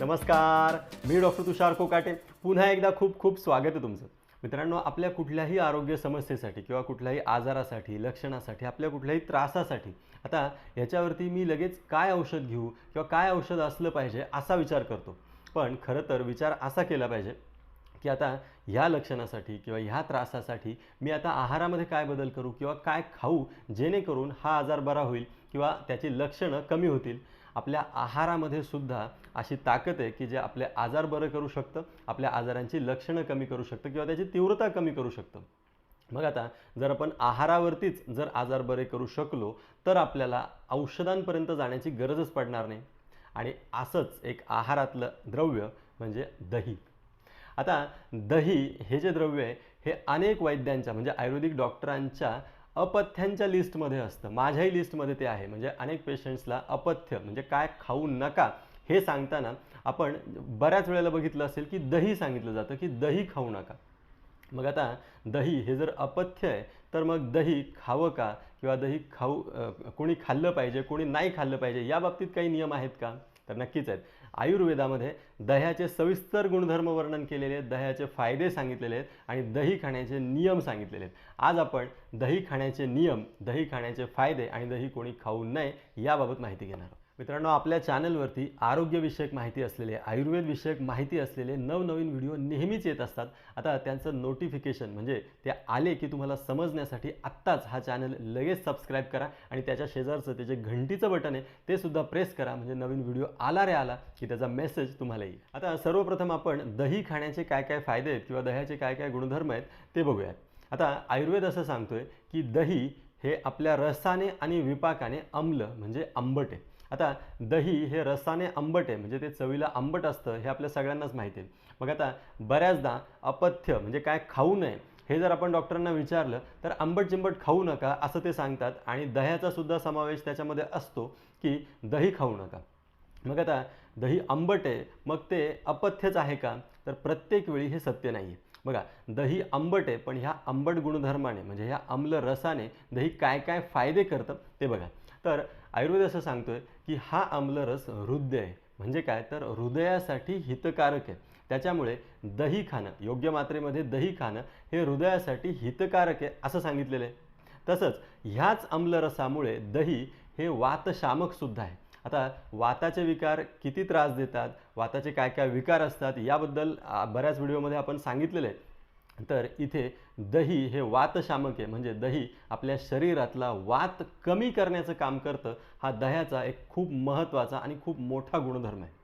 नमस्कार. मी डॉक्टर तुषार कोकाटे. पुन्हा एकदा खूप खूप स्वागत आहे तुमचं. मित्रांनो आपल्या कुठल्याही आरोग्य समस्येसाठी किंवा कुठल्याही आजारासाठी लक्षणासाठी आपल्या कुठल्याही त्रासासाठी आता याच्यावरती मी लगेच काय औषध घेऊ किंवा काय औषध असलं पाहिजे असा विचार करतो. पण खरं तर विचार असा केला पाहिजे की आता ह्या लक्षणासाठी किंवा ह्या त्रासासाठी मी आता आहारामध्ये काय बदल करू किंवा काय खाऊ जेणेकरून हा आजार बरा होईल. किंवा त्याची लक्षणं कमी होतील. आपल्या आहारामध्ये सुद्धा अशी ताकद आहे की जे आपले आजार बरं करू शकतं आपल्या आजारांची लक्षणं कमी करू शकतं किंवा त्याची तीव्रता कमी करू शकतं. मग आता जर आपण आहारावरतीच जर आजार बरे करू शकलो तर आपल्याला औषधांपर्यंत जाण्याची गरजच पडणार नाही. आणि असंच एक आहारातलं द्रव्य म्हणजे दही. आता दही हे जे द्रव्य आहे हे अनेक वैद्यांच्या म्हणजे आयुर्वेदिक डॉक्टरांच्या अपथ्यांच्या लिस्टमध्ये असतं. माझ्याही लिस्टमध्ये ते आहे. म्हणजे अनेक पेशंट्सला अपथ्य म्हणजे काय खाऊ नका हे सांगताना आपण बऱ्याच वेळेला बघितलं असेल की दही सांगितलं जातं की दही खाऊ नका. मग आता दही हे जर अपथ्य आहे तर मग दही खावं का? किंवा दही खाऊ कोणी खाल्लं पाहिजे कोणी नाही खाल्लं पाहिजे या बाबतीत काही नियम आहेत का? तर नक्कीच आहेत. आयुर्वेदामध्ये दह्याचे सविस्तर गुणधर्म वर्णन केलेले आहेत दह्याचे फायदे सांगितलेले आहेत आणि दही खाण्याचे नियम सांगितलेले आहेत. आज आपण दही खाण्याचे नियम दही खाण्याचे फायदे आणि दही कोणी खाऊ नये याबाबत माहिती घेणार आहोत. मित्रांनो आपल्या चॅनलवरती आरोग्यविषयक माहिती असलेले आयुर्वेदविषयक माहिती असलेले नवनवीन व्हिडिओ नेहमीच येत असतात. आता त्यांचं नोटिफिकेशन म्हणजे ते आले की तुम्हाला समजण्यासाठी आत्ताच हा चॅनल लगेच सबस्क्राईब करा आणि त्याच्या शेजारचं ते जे घंटीचं बटन आहे ते सुद्धा प्रेस करा. म्हणजे नवीन व्हिडिओ आला रे आला की त्याचा मेसेज तुम्हाला येईल. आता सर्वप्रथम आपण दही खाण्याचे काय काय फायदे आहेत किंवा दह्याचे काय काय गुणधर्म आहेत ते बघूयात. आता आयुर्वेद असं सांगतोय की दही हे आपल्या रसाने आणि विपाकाने आम्ल म्हणजे आंबट आहे. आता दही हे रसाने आंबट आहे म्हणजे ते चवीला आंबट असतं हे आपल्या सगळ्यांनाच माहिती आहे. मग आता बऱ्याचदा अपथ्य म्हणजे काय खाऊ नये हे जर आपण डॉक्टरांना विचारलं तर आंबट चिंबट खाऊ नका असं ते सांगतात आणि दह्याचा सुद्धा समावेश त्याच्यामध्ये असतो की दही खाऊ नका. मग आता दही आंबट आहे मग ते अपथ्यच आहे का? तर प्रत्येक वेळी हे सत्य नाही आहे बघा दही आंबट आहे पण ह्या आंबट गुणधर्माने म्हणजे ह्या आम्ल रसाने दही काय काय फायदे करतं ते बघा. तर आयुर्वेद असं सांगतोय की हा आम्लरस हृदय आहे. म्हणजे काय? तर हृदयासाठी हितकारक आहे. त्याच्यामुळे दही खाणं योग्य मात्रेमध्ये दही खाणं हे हृदयासाठी हितकारक आहे असं सांगितलेलं आहे. तसंच ह्याच आम्लरसामुळे दही हे वातशामकसुद्धा आहे. आता वाताचे विकार किती त्रास देतात? वाताचे काय काय विकार असतात? याबद्दल बऱ्याच व्हिडिओमध्ये आपण सांगितलेले आहे. तर इथे दही हे वातशामक आहे. म्हणजे दही आपल्या शरीरातला वात कमी करण्याचं काम करतं. हा दह्याचा एक खूप महत्त्वाचा आणि खूप मोठा गुणधर्म आहे.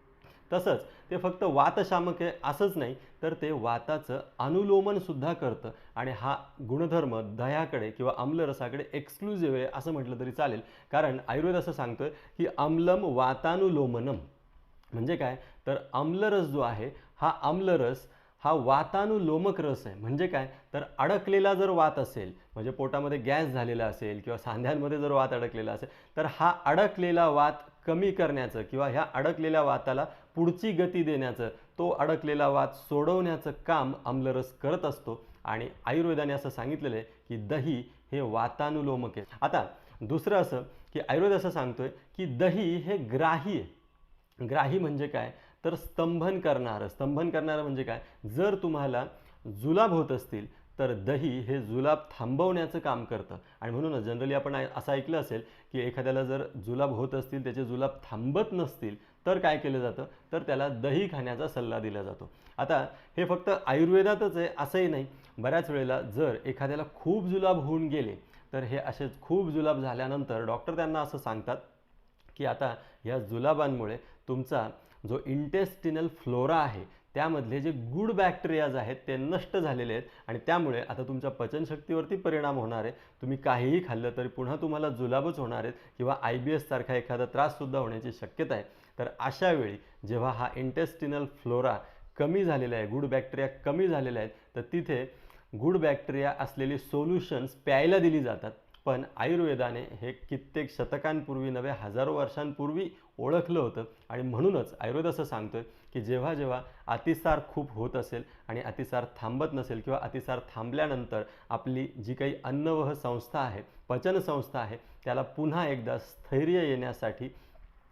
तसंच ते फक्त वातशामक आहे असंच नाही तर ते वाताचं अनुलोमनसुद्धा करतं. आणि हा गुणधर्म दह्याकडे किंवा आम्लरसाकडे एक्सक्लुझिव्ह आहे असं म्हटलं तरी चालेल. कारण आयुर्वेद असं सांगतोय की आम्लम वातानुलोमनम. म्हणजे काय? तर आम्लरस जो आहे हा आम्लरस हा वातानुलोमक रस आहे. म्हणजे काय? तर अडकलेला जर वात असेल म्हणजे पोटामध्ये गॅस झालेला असेल किंवा सांध्यांमध्ये जर वात अडकलेला असेल तर हा अडकलेला वात कमी करण्याचं किंवा ह्या अडकलेल्या वाताला पुढची गती देण्याचं तो अडकलेला वात सोडवण्याचं काम आम्लरस करत असतो. आणि आयुर्वेदाने असं सांगितलेलं आहे की दही हे वातानुलोमक आहे. आता दुसरं असं की आयुर्वेद असं सांगतोय की दही हे ग्राही आहे. ग्राही म्हणजे काय? तर स्तंभन करणारं. स्तंभन करणारं म्हणजे काय? जर तुम्हाला जुलाब होत असतील तर दही हे जुलाब थांबवण्याचं काम करतं. आणि म्हणूनच जनरली आपण असं ऐकलं असेल की एखाद्याला जर जुलाब होत असतील त्याचे जुलाब थांबत नसतील तर काय केलं जातं? तर त्याला दही खाण्याचा सल्ला दिला जातो. आता हे फक्त आयुर्वेदातच आहे असंही नाही. बऱ्याच वेळेला जर एखाद्याला खूप जुलाब होऊन गेले तर हे असेच खूप जुलाब झाल्यानंतर डॉक्टर त्यांना असं सांगतात की आता या जुलाबांमुळे तुमचा जो इंटेस्टिनल फ्लोरा आहे त्यामधले जे गुड बॅक्टेरियाज आहेत ते नष्ट झालेले आहेत. आणि त्यामुळे आता तुमच्या पचनशक्तीवरती परिणाम होणार आहे. तुम्ही काहीही खाल्लं तरी पुन्हा तुम्हाला जुलाबच होणार आहेत किंवा आय बी एससारखा एखादा त्राससुद्धा होण्याची शक्यता आहे. तर अशा वेळी जेव्हा हा इंटेस्टिनल फ्लोरा कमी झालेला आहे गुड बॅक्टेरिया कमी झालेला आहेत तर तिथे गुड बॅक्टेरिया असलेली सोल्युशन्स प्यायला दिली जातात. पण आयुर्वेदाने हे कित्येक शतकांपूर्वी नव्हे हजारो वर्षांपूर्वी ओळखलं होतं. आणि म्हणूनच आयुर्वेद असं सांगतोय की जेव्हा जेव्हा अतिसार खूप होत असेल आणि अतिसार थांबत नसेल किंवा अतिसार थांबल्यानंतर आपली जी काही अन्नवह संस्था आहे पचन संस्था आहे त्याला पुन्हा एकदा स्थैर्य येण्यासाठी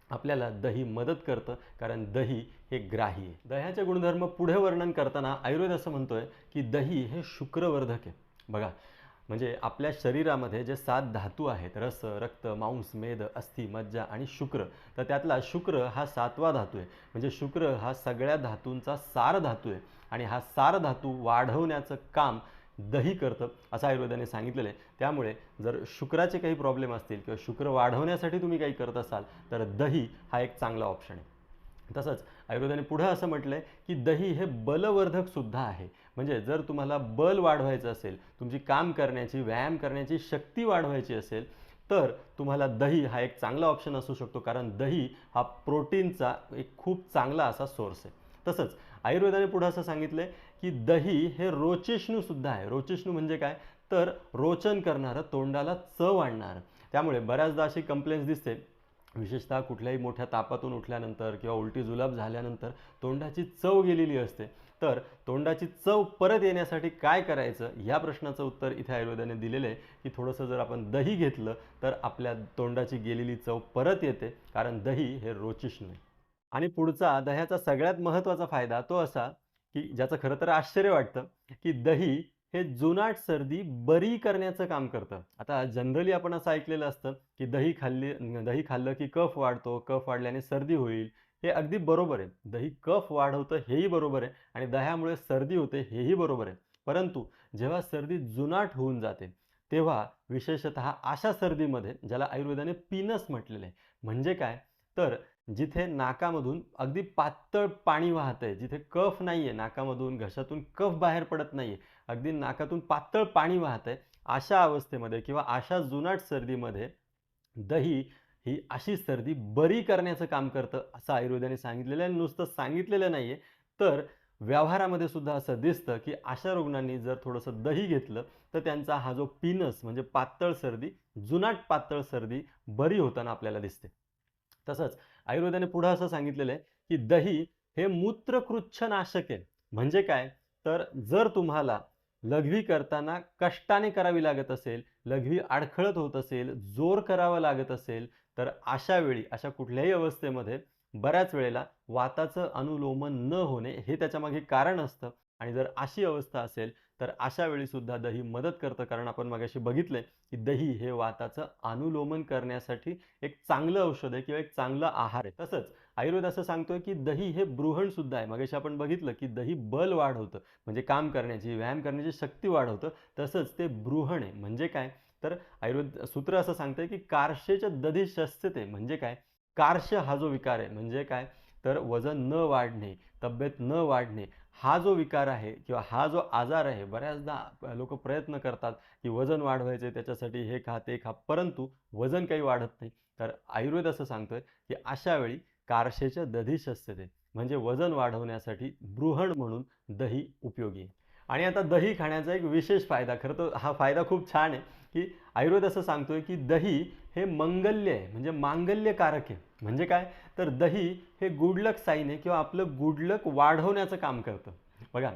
आपल्याला दही मदत करतं. कारण दही हे ग्राही आहे. दह्याचे गुणधर्म पुढे वर्णन करताना आयुर्वेद असं म्हणतोय की दही हे शुक्रवर्धक आहे. बघा म्हणजे आपल्या शरीरामध्ये जे सात धातू आहेत रस रक्त मांस मेद अस्थि मज्जा आणि शुक्र तर त्यातला शुक्र हा सातवा धातू आहे. म्हणजे शुक्र हा सगळ्या धातूंचा सार धातू आहे आणि हा सार धातू वाढवण्याचं काम दही करतं असं आयुर्वेदाने सांगितलेलं आहे. त्यामुळे जर शुक्राचे काही प्रॉब्लेम असतील किंवा शुक्र वाढवण्यासाठी तुम्ही काही करत असाल तर दही हा एक चांगला ऑप्शन आहे. तसंच आयुर्वेदाने पुढं असं म्हटलं आहे की दही हे बलवर्धकसुद्धा आहे. म्हणजे जर तुम्हाला बल वाढवायचं असेल तुमची काम करण्याची व्यायाम करण्याची शक्ती वाढवायची असेल तर तुम्हाला दही हा एक चांगला ऑप्शन असू शकतो कारण दही हा प्रोटीनचा एक खूप चांगला असा सोर्स आहे. तसंच आयुर्वेदाने पुढं असं सांगितलं आहे की दही हे रोचेष्णूसुद्धा आहे. रोचिष्णू म्हणजे काय? तर रोचन करणारं तोंडाला चव आणणारं. त्यामुळे बऱ्याचदा अशी कंप्लेंट्स दिसते विशेषतः कुठल्याही मोठ्या तापातून उठल्यानंतर किंवा उलटी जुलाब झाल्यानंतर तोंडाची चव गेलेली असते. तर तोंडाची चव परत येण्यासाठी काय करायचं? या प्रश्नाचं उत्तर इथे आयुर्वेदाने दिलेलं आहे की थोडंसं जर आपण दही घेतलं तर आपल्या तोंडाची गेलेली चव परत येते कारण दही हे रोचिश नाही आणि पुढचा दह्याचा सगळ्यात महत्त्वाचा फायदा तो असा की ज्याचं खरं तर आश्चर्य वाटतं की दही हे जुनाट सर्दी बरी करण्याचं काम करतं. आता जनरली आपण असं ऐकलेलं असतं की दही खाल्ली दही खाल्लं की कफ वाढतो कफ वाढल्याने सर्दी होईल. हे अगदी बरोबर आहे. दही कफ वाढवतं हेही बरोबर आहे आणि दह्यामुळे सर्दी होते हेही बरोबर आहे. परंतु जेव्हा सर्दी जुनाट होऊन जाते तेव्हा विशेषतः अशा सर्दीमध्ये ज्याला आयुर्वेदाने पिनस म्हटलेलं आहे. म्हणजे काय? तर जिथे नाकामधून अगदी पातळ पाणी वाहतंय जिथे कफ नाहीये नाकामधून घशातून कफ बाहेर पडत नाहीये अगदी नाकातून पातळ पाणी वाहतंय. अशा अवस्थेमध्ये किंवा अशा जुनाट सर्दीमध्ये दही ही अशी सर्दी बरी करण्याचं काम करतं असं आयुर्वेदाने सांगितलेलं आहे. नुसतं सांगितलेलं नाहीये. तर व्यवहारामध्ये सुद्धा असं दिसतं की अशा रुग्णांनी जर थोडंसं दही घेतलं तर त्यांचा हा जो पिनस म्हणजे पातळ सर्दी जुनाट पातळ सर्दी बरी होताना आपल्याला दिसते. तसंच आयुर्वेदाने पुढं असं सांगितलेलं आहे की दही हे मूत्रकृच्छनाशक आहे. म्हणजे काय? तर जर तुम्हाला लघवी करताना कष्टाने करावी लागत असेल लघवी अडखळत होत असेल जोर करावा लागत असेल तर अशा वेळी अशा कुठल्याही अवस्थेमध्ये बऱ्याच वेळेला वाताचं अनुलोमन न होणे हे त्याच्यामागे कारण असतं. आणि जर अशी अवस्था असेल तर अशा वेळी सुद्धा दही मदत करतं. कारण आपण मगाशी बघितलंय की दही हे वाताचं अनुलोमन करण्यासाठी एक चांगलं औषध आहे किंवा एक चांगला आहार आहे. तसंच आयुर्वेद असं सांगतोय की दही हे बृहण सुद्धा आहे. मगेशी आपण बघितलं की दही बल वाढवतं म्हणजे काम करण्याची व्यायाम करण्याची शक्ती वाढवतं तसंच ते बृहण आहे. म्हणजे काय? तर आयुर्वेद सूत्र असं सांगतंय की कारशेच्या दधी शस्यते म्हणजे काय? कार्श हा जो विकार आहे म्हणजे काय? तर वजन न वाढणे तब्येत न वाढणे हा जो विकार आहे किंवा हा जो आजार आहे बऱ्याचदा लोक प्रयत्न करतात की वजन वाढवायचे त्याच्यासाठी हे खा ते खा परंतु वजन काही वाढत नाही. तर आयुर्वेद असं सांगतोय की अशा वेळी कारशेच्या असते ते. म्हणजे वजन वाढवण्यासाठी बृहण म्हणून दही उपयोगी आणि आता दही खाण्याचा एक विशेष फायदा खरं तर हा फायदा खूप छान आहे की आयुर्वेद असं सांगतोय की दही हे मंगल्य आहे म्हणजे मांगल्यकारक आहे. म्हणजे काय? तर दही हे गुडलक साईने किंवा आपलं गुडलक वाढवण्याचं काम करतं. बघा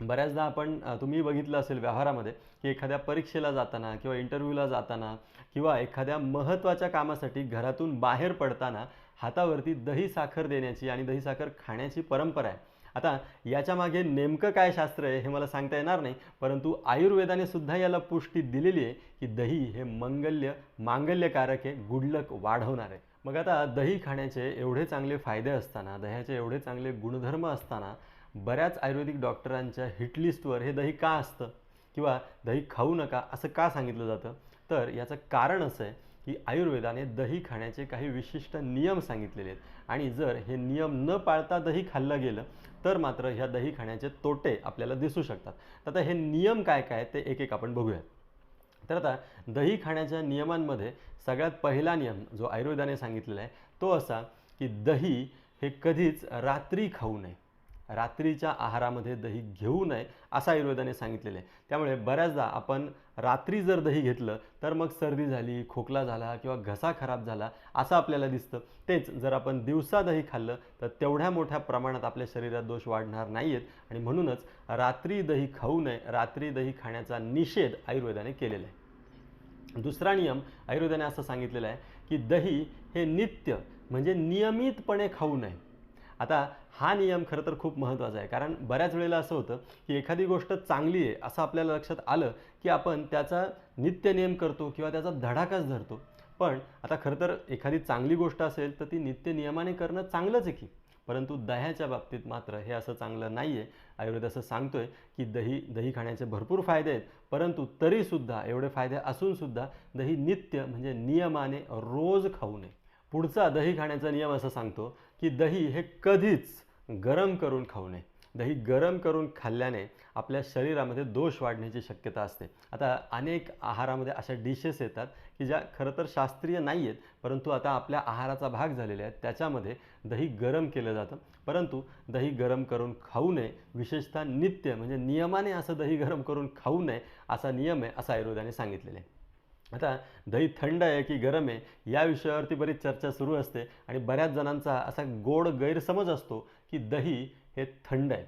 बऱ्याचदा आपण तुम्ही बघितलं असेल व्यवहारामध्ये की एखाद्या परीक्षेला जाताना किंवा इंटरव्ह्यूला जाताना किंवा एखाद्या महत्त्वाच्या कामासाठी घरातून बाहेर पडताना हातावरती दही साखर देण्याची आणि दही साखर खाण्याची परंपरा आहे. आता याच्या मागे नेमकं काय शास्त्र आहे हे मला सांगता येणार नाही परंतु आयुर्वेदाने सुद्धा याला पुष्टी दिलेली आहे की दही हे मंगल्य मांगल्यकारक आहे गुडलक वाढवणार आहे. मग आता दही खाण्याचे एवढे चांगले फायदे असताना दह्याचे एवढे चांगले गुणधर्म असताना बऱ्याच आयुर्वेदिक डॉक्टरांच्या हिटलिस्टवर हे दही का असतं? किंवा दही खाऊ नका असं का सांगितलं जातं? तर याचं कारण असं आहे की आयुर्वेदाने दही खाण्याचे काही विशिष्ट नियम सांगितलेले आहेत. आणि जर हे नियम न पाळता दही खाल्लं गेलं तर मात्र ह्या दही खाण्याचे तोटे आपल्याला दिसू शकतात. तर आता हे नियम काय काय ते एक एक आपण बघूयात. तर आता दही खाण्याच्या नियमांमध्ये सगळ्यात पहिला नियम जो आयुर्वेदाने सांगितलेला आहे तो असा की दही हे कधीच रात्री खाऊ नये. रात्रीच्या आहारामध्ये दही घेऊ नये असं आयुर्वेदाने सांगितलेलं आहे. त्यामुळे बऱ्याचदा आपण रात्री जर दही घेतलं तर मग सर्दी झाली खोकला झाला किंवा घसा खराब झाला असं आपल्याला दिसतं. तेच जर आपण दिवसा दही खाल्लं तर तेवढ्या मोठ्या प्रमाणात आपल्या शरीरात दोष वाढणार नाही आहेत आणि म्हणूनच रात्री दही खाऊ नये रात्री दही खाण्याचा निषेध आयुर्वेदाने केलेला आहे. दुसरा नियम आयुर्वेदाने असं सांगितलेलं आहे की दही हे नित्य म्हणजे नियमितपणे खाऊ नये. आता हा नियम खरं तर खूप महत्त्वाचा आहे. कारण बऱ्याच वेळेला असं होतं की एखादी गोष्ट चांगली आहे असं आपल्याला लक्षात आलं की आपण त्याचा नित्य नियम करतो किंवा त्याचा धडाकाच धरतो. पण आता खरं तर एखादी चांगली गोष्ट असेल तर ती नित्य नियमाने करणं चांगलंच आहे की. परंतु दह्याच्या बाबतीत मात्र हे असं चांगलं नाही आहे आयुर्वेद असं आहे की दही दही खाण्याचे भरपूर फायदे आहेत. परंतु तरीसुद्धा एवढे फायदे असूनसुद्धा दही नित्य म्हणजे नियमाने रोज खाऊ नये. पुढचा दही खाण्याचा नियम असं सांगतो की दही हे कधीच गरम करून खाऊ नये. दही गरम करून खाल्ल्याने आपल्या शरीरामध्ये दोष वाढण्याची शक्यता असते. आता अनेक आहारामध्ये अशा डिशेस येतात की ज्या खरं तर शास्त्रीय नाही आहेत परंतु आता आपल्या आहाराचा भाग झालेला आहेत. त्याच्यामध्ये दही गरम केलं जातं. परंतु दही गरम करून खाऊ नये विशेषतः नित्य म्हणजे नियमाने असं दही गरम करून खाऊ नये असा नियम आहे असं आयुर्वेदाने सांगितलेलं आहे. आता दही थंड आहे की गरम आहे या विषयावरती बरीच चर्चा सुरू असते आणि बऱ्याच जणांचा असा गोड गैरसमज असतो की दही हे थंड आहे.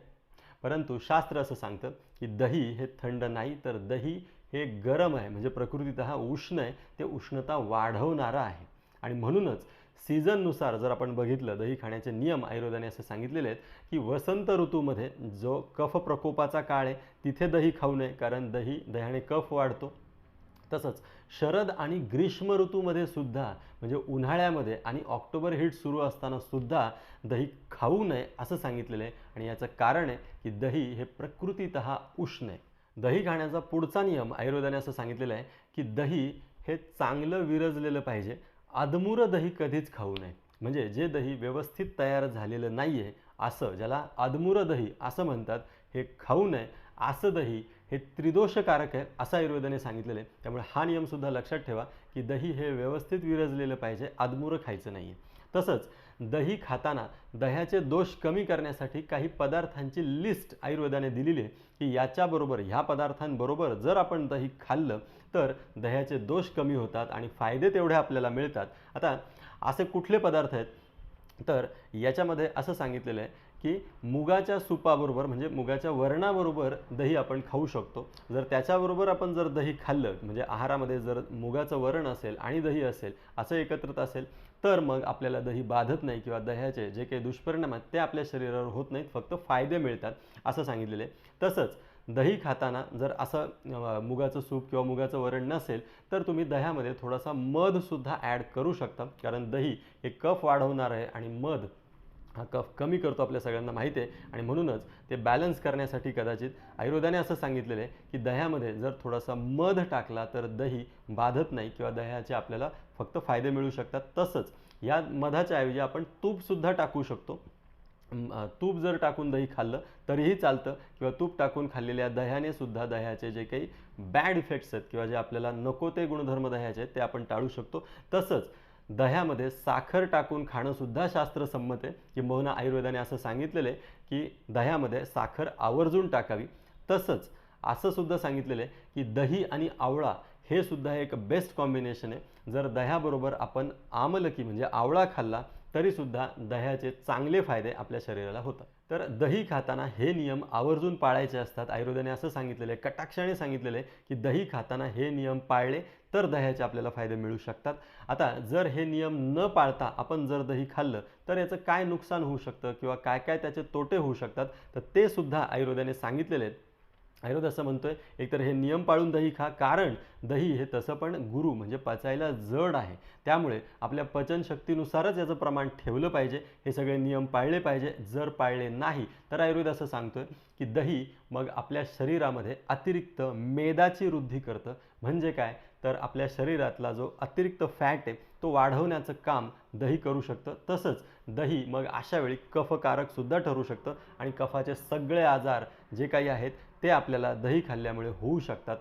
परंतु शास्त्र असं सांगतं की दही हे थंड नाही तर दही हे गरम आहे. म्हणजे प्रकृतीतः उष्ण आहे ते उष्णता वाढवणारं आहे. आणि म्हणूनच सीझननुसार जर आपण बघितलं दही खाण्याचे नियम आयुर्वेदाने असे सांगितलेले आहेत की वसंत ऋतूमध्ये जो कफ प्रकोपाचा काळ आहे तिथे दही खाऊ नये कारण दही दह्याने कफ वाढतो. तसंच शरद आणि ग्रीष्म ऋतूमध्ये सुद्धा म्हणजे उन्हाळ्यामध्ये आणि ऑक्टोबर हिट सुरू असताना सुद्धा दही खाऊ नये असं सांगितलेलं आहे. आणि याचं कारण आहे की दही हे प्रकृतीत उष्ण आहे. दही खाण्याचा पुढचा नियम आयुर्वेदाने असं सांगितलेलं आहे की दही हे चांगलं विरजलेलं पाहिजे. अधमुर दही कधीच खाऊ नये. म्हणजे जे दही व्यवस्थित तयार झालेलं नाही आहे असं ज्याला अधमुर दही असं म्हणतात हे खाऊ नये. असं दही हे त्रिदोषकारक आहे असं आयुर्वेदाने सांगितलेलं आहे. त्यामुळे हा नियमसुद्धा लक्षात ठेवा की दही हे व्यवस्थित विरजलेलं पाहिजे आदमुरं खायचं नाही आहे तसंच दही खाताना दह्याचे दोष कमी करण्यासाठी काही पदार्थांची लिस्ट आयुर्वेदाने दिलेली आहे की याच्याबरोबर ह्या पदार्थांबरोबर जर आपण दही खाल्लं तर दह्याचे दोष कमी होतात आणि फायदे तेवढे आपल्याला मिळतात. आता असे कुठले पदार्थ आहेत? तर याच्यामध्ये असं सांगितलेलं आहे की मुगाच्या सुपाबरोबर म्हणजे मुगाच्या वरणाबरोबर दही आपण खाऊ शकतो. जर त्याच्याबरोबर आपण जर दही खाल्लं म्हणजे आहारामध्ये जर मुगाचं वरण असेल आणि दही असेल असं एकत्रित असेल तर मग आपल्याला दही बाधत नाही किंवा दह्याचे जे काही दुष्परिणाम आहेत ते आपल्या शरीरावर होत नाहीत फक्त फायदे मिळतात असं सांगितलेलं आहे. तसंच दही खाताना जर असं मुगाचं सूप किंवा मुगाचं वरण नसेल तर तुम्ही दह्यामध्ये थोडासा मधसुद्धा ॲड करू शकता. कारण दही हे कफ वाढवणार आहे आणि मध हा कफ कमी करतो आपल्या सगळ्यांना माहिती आहे. आणि म्हणूनच ते बॅलन्स करण्यासाठी कदाचित आयुर्वेदाने असं सांगितलेलं आहे की दह्यामध्ये जर थोडासा मध टाकला तर दही बाधत नाही किंवा दह्याचे आपल्याला फक्त फायदे मिळू शकतात. तसंच या मधाच्या ऐवजी आपण तूपसुद्धा टाकू शकतो. तूप जर टाकून दही खाल्लं तरीही चालतं किंवा तूप टाकून खाल्लेल्या दह्याने सुद्धा दह्याचे जे काही बॅड इफेक्ट्स आहेत किंवा जे आपल्याला नको ते गुणधर्म दह्याचे आहेत ते आपण टाळू शकतो. तसंच दह्यामध्ये साखर टाकून खाणंसुद्धा शास्त्रसंमत आहे. किंबहुना आयुर्वेदाने असं सांगितलेलं आहे की दह्यामध्ये साखर आवर्जून टाकावी. तसंच असं सुद्धा सांगितलेलं आहे की दही आणि आवळा हे सुद्धा एक बेस्ट कॉम्बिनेशन आहे. जर दह्याबरोबर आपण आमलकी म्हणजे आवळा खाल्ला तरीसुद्धा दह्याचे चांगले फायदे आपल्या शरीराला होतात. तर दही खाताना हे नियम आवर्जून पाळायचे असतात. आयुर्वेदाने असं सांगितलेलं आहे कटाक्षाने सांगितलेलं आहे की दही खाताना हे नियम पाळले तर दह्याचे आपल्याला फायदे मिळू शकतात. आता जर हे नियम न पाळता आपण जर दही खाल्लं तर याचं काय नुकसान होऊ शकतं किंवा काय काय त्याचे तोटे होऊ शकतात? तर ते सुद्धा आयुर्वेदाने सांगितलेले आहेत. आयुर्वेद असं म्हणतोय एकतर हे नियम पाळून दही खा कारण दही हे तसं पण गुरु म्हणजे पचायला जड आहे. त्यामुळे आपल्या पचनशक्तीनुसारच याचं प्रमाण ठेवलं पाहिजे. हे सगळे नियम पाळले पाहिजे. जर पाळले नाही तर आयुर्वेद असं सांगतोय की दही मग आपल्या शरीरामध्ये अतिरिक्त मेदाची वृद्धी करतं. म्हणजे काय? तर आपल्या शरीरातला जो अतिरिक्त फॅट आहे तो वाढवण्याचं काम दही करू शकतं. तसंच दही मग अशा वेळी कफकारकसुद्धा ठरू शकतं आणि कफाचे सगळे आजार जे काही आहेत ते आपल्याला दही खाल्ल्यामुळे होऊ शकतात.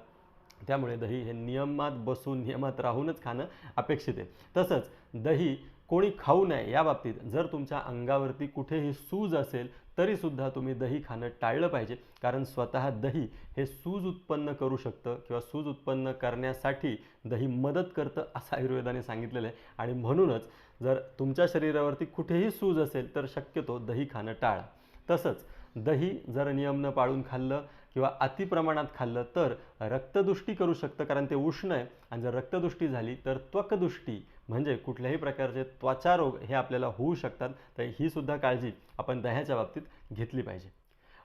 त्यामुळे दही हे नियमात बसून नियमात राहूनच खाणं अपेक्षित आहे. तसंच दही कोणी खाऊ नये या बाबतीत जर तुमच्या अंगावरती कुठेही सूज असेल तरीसुद्धा तुम्ही दही खाणं टाळलं पाहिजे. कारण स्वतः दही हे सूज उत्पन्न करू शकतं किंवा सूज उत्पन्न करण्यासाठी दही मदत करतं असं आयुर्वेदाने सांगितलेलं आहे. आणि म्हणूनच जर तुमच्या शरीरावरती कुठेही सूज असेल तर शक्यतो दही खाणं टाळा. तसंच दही जर नियम न पाळून खाल्लं किंवा अतिप्रमाणात खाल्लं तर रक्तदुष्टी करू शकतं कारण ते उष्ण आहे. आणि जर रक्तदुष्टी झाली तर त्वकदुष्टी म्हणजे कुठल्याही प्रकारचे त्वचा रोग हे आपल्याला होऊ शकतात तर ही सुद्धा काळजी आपण दह्याच्या बाबतीत घेतली पाहिजे.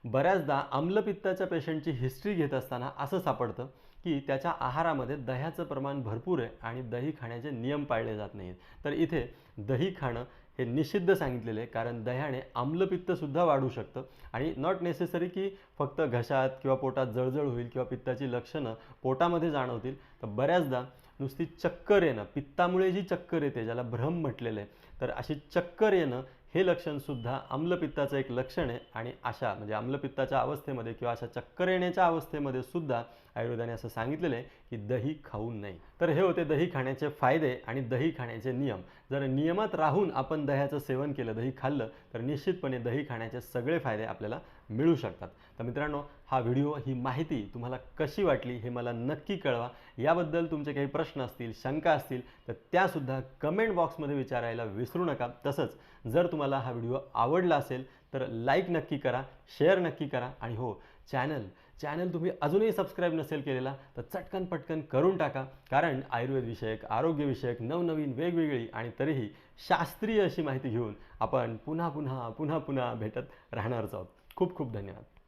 बऱ्याचदा आम्लपित्ताच्या पेशंटची हिस्ट्री घेत असताना असं सापडतं की त्याच्या आहारामध्ये दह्याचं प्रमाण भरपूर आहे आणि दही खाण्याचे नियम पाळले जात नाहीत. तर इथे दही खाणं हे निषिद्ध सांगितलेले आहे कारण दह्याने आम्लपित्तसुद्धा वाढू शकतं आणि नॉट नेसेसरी की फक्त घशात किंवा पोटात जळजळ होईल किंवा पित्ताची लक्षणं पोटामध्ये जाणवतील. तर बऱ्याचदा नुसती चक्कर येणं पित्तामुळे जी चक्कर येते ज्याला भ्रम म्हटलेलं आहे तर अशी चक्कर येणं हे लक्षणसुद्धा आम्लपित्ताचं एक लक्षण आहे आणि अशा म्हणजे आम्लपित्ताच्या अवस्थेमध्ये किंवा अशा चक्कर येण्याच्या अवस्थेमध्ये सुद्धा आयुर्वेदाने असं सांगितलेलं आहे की दही खाऊ नये तर हे होते दही खाण्याचे फायदे आणि दही खाण्याचे नियम. जर नियमात राहून आपण दह्याचं सेवन केलं दही खाल्लं तर निश्चितपणे दही खाण्याचे सगळे फायदे आपल्याला मिळू शकतात. तर मित्रांनो हा व्हिडिओ ही माहिती तुम्हाला कशी वाटली हे मला नक्की कळवा. याबद्दल तुमचे काही प्रश्न असतील शंका असतील तर त्यासुद्धा कमेंट बॉक्समध्ये विचारायला विसरू नका. तसंच जर तुम्हाला हा व्हिडिओ आवडला असेल तर लाईक नक्की करा शेअर नक्की करा. आणि हो चॅनल चॅनल तुम्ही अजूनही सबस्क्राईब नसेल केलेला तर चटकन पटकन करून टाका. कारण आयुर्वेदविषयक आरोग्यविषयक नवनवीन वेगवेगळी आणि तरीही शास्त्रीय अशी माहिती घेऊन आपण पुन्हा पुन्हा पुन्हा पुन्हा भेटत राहणारच आहोत. खूप खूप धन्यवाद.